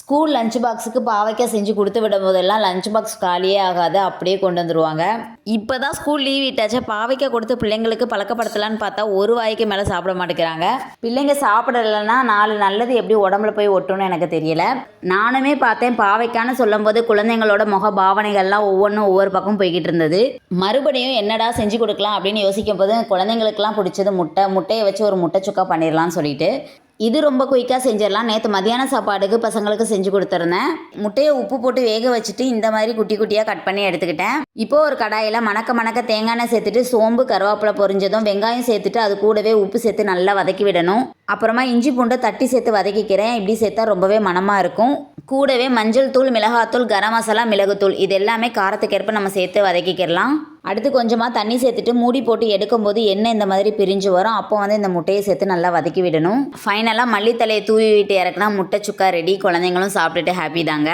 School lunch பாக்ஸுக்கு பாவைக்காய் செஞ்சு கொடுத்து விடும் போதெல்லாம் லஞ்ச் பாக்ஸ் காலியே ஆகாது அப்படியே கொண்டு வந்துடுவாங்க இப்போ தான் ஸ்கூல் லீவ் விட்டாச்சா பாவைக்காய் கொடுத்து பிள்ளைங்களுக்கு பழக்கப்படுத்தலான்னு பார்த்தா ஒரு வாய்க்கு மேலே சாப்பிட மாட்டேங்கிறாங்க. பிள்ளைங்க சாப்பிடலைன்னா நாலு நல்லது எப்படி உடம்புல போய் ஒட்டும்னு எனக்கு தெரியல. நானுமே பார்த்தேன் பாவைக்கான்னு சொல்லும்போது குழந்தைங்களோட முக பாவனைகள்லாம் ஒவ்வொன்றும் ஒவ்வொரு பக்கம் போய்கிட்டு இருந்தது. மறுபடியும் என்னடா செஞ்சு கொடுக்கலாம் அப்படின்னு யோசிக்கும் போது குழந்தைங்களுக்குலாம் பிடிச்சது முட்டை முட்டையை வச்சு ஒரு முட்டை சுக்கா பண்ணிடலாம்னு சொல்லிட்டு. இது ரொம்ப குயிக்காக செஞ்சிடலாம். நேற்று மதியான சாப்பாடுக்கு பசங்களுக்கு செஞ்சு கொடுத்துருந்தேன். முட்டையை உப்பு போட்டு வேக வச்சுட்டு இந்த மாதிரி குட்டி குட்டியாக கட் பண்ணி எடுத்துக்கிட்டேன். இப்போ ஒரு கடாயில் மணக்க மணக்க தேங்காய் எண்ணெய் சேர்த்துட்டு சோம்பு கருவேப்பிலை பொரிஞ்சதும் வெங்காயம் சேர்த்துட்டு அது கூடவே உப்பு சேர்த்து நல்லா வதக்கி விடணும். அப்புறமா இஞ்சி பூண்டை தட்டி சேர்த்து வதக்கிக்கிறேன். இப்படி சேர்த்தா ரொம்பவே மணமாக இருக்கும். கூடவே மஞ்சள் தூள் மிளகாத்தூள் கரம் மசாலா மிளகுத்தூள் இது எல்லாமே காரத்துக்கேற்ப நம்ம சேர்த்து வதக்கிக்கிறலாம் அடுத்து கொஞ்சமாக தண்ணி சேர்த்துட்டு மூடி போட்டு எடுக்கும்போது எண்ணெய் இந்த மாதிரி பிரிஞ்சு வரும். அப்போ வந்து இந்த முட்டையை சேர்த்து நல்லா வதக்கி விடணும். ஃபைனலாக மல்லித்தலையை தூவி விட்டு இறக்குனா முட்டை சுக்கா ரெடி குழந்தைங்களும் சாப்பிட்டுட்டு ஹாப்பி தாங்க.